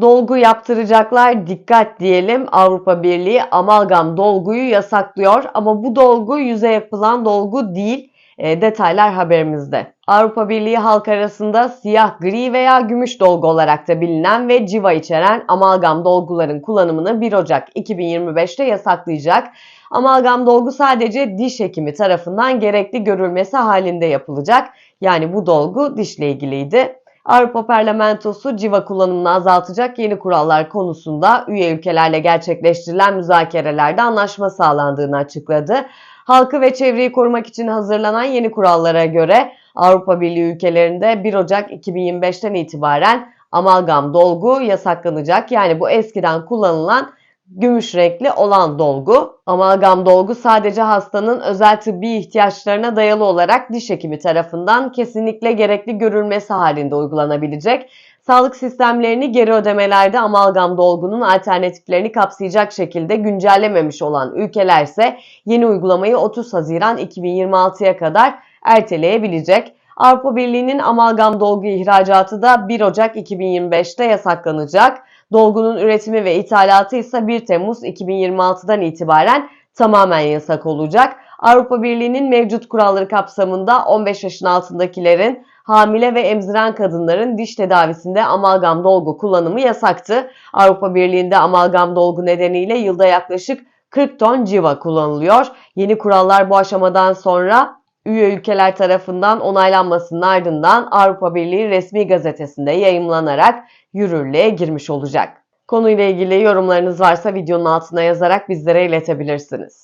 Dolgu yaptıracaklar dikkat diyelim Avrupa Birliği amalgam dolguyu yasaklıyor ama bu dolgu yüze yapılan dolgu değil. E, detaylar haberimizde. Avrupa Birliği halk arasında siyah, gri veya gümüş dolgu olarak da bilinen ve civa içeren amalgam dolguların kullanımını 1 Ocak 2025'te yasaklayacak. Amalgam dolgu sadece diş hekimi tarafından gerekli görülmesi halinde yapılacak. Yani bu dolgu dişle ilgiliydi. Avrupa Parlamentosu civa kullanımını azaltacak yeni kurallar konusunda üye ülkelerle gerçekleştirilen müzakerelerde anlaşma sağlandığını açıkladı. Halkı ve çevreyi korumak için hazırlanan yeni kurallara göre Avrupa Birliği ülkelerinde 1 Ocak 2025'ten itibaren amalgam dolgu yasaklanacak. Yani bu eskiden kullanılan gümüş renkli olan dolgu. Amalgam dolgu sadece hastanın özel tıbbi ihtiyaçlarına dayalı olarak diş hekimi tarafından kesinlikle gerekli görülmesi halinde uygulanabilecek. Sağlık sistemlerini geri ödemelerde amalgam dolgunun alternatiflerini kapsayacak şekilde güncellememiş olan ülkelerse yeni uygulamayı 30 Haziran 2026'ya kadar erteleyebilecek. Avrupa Birliği'nin amalgam dolgu ihracatı da 1 Ocak 2025'te yasaklanacak. Dolgunun üretimi ve ithalatı ise 1 Temmuz 2026'dan itibaren tamamen yasak olacak. Avrupa Birliği'nin mevcut kuralları kapsamında 15 yaşın altındakilerin hamile ve emziren kadınların diş tedavisinde amalgam dolgu kullanımı yasaktı. Avrupa Birliği'nde amalgam dolgu nedeniyle yılda yaklaşık 40 ton civa kullanılıyor. Yeni kurallar bu aşamadan sonra üye ülkeler tarafından onaylanmasının ardından Avrupa Birliği resmi gazetesinde yayımlanarak yürürlüğe girmiş olacak. Konuyla ilgili yorumlarınız varsa videonun altına yazarak bizlere iletebilirsiniz.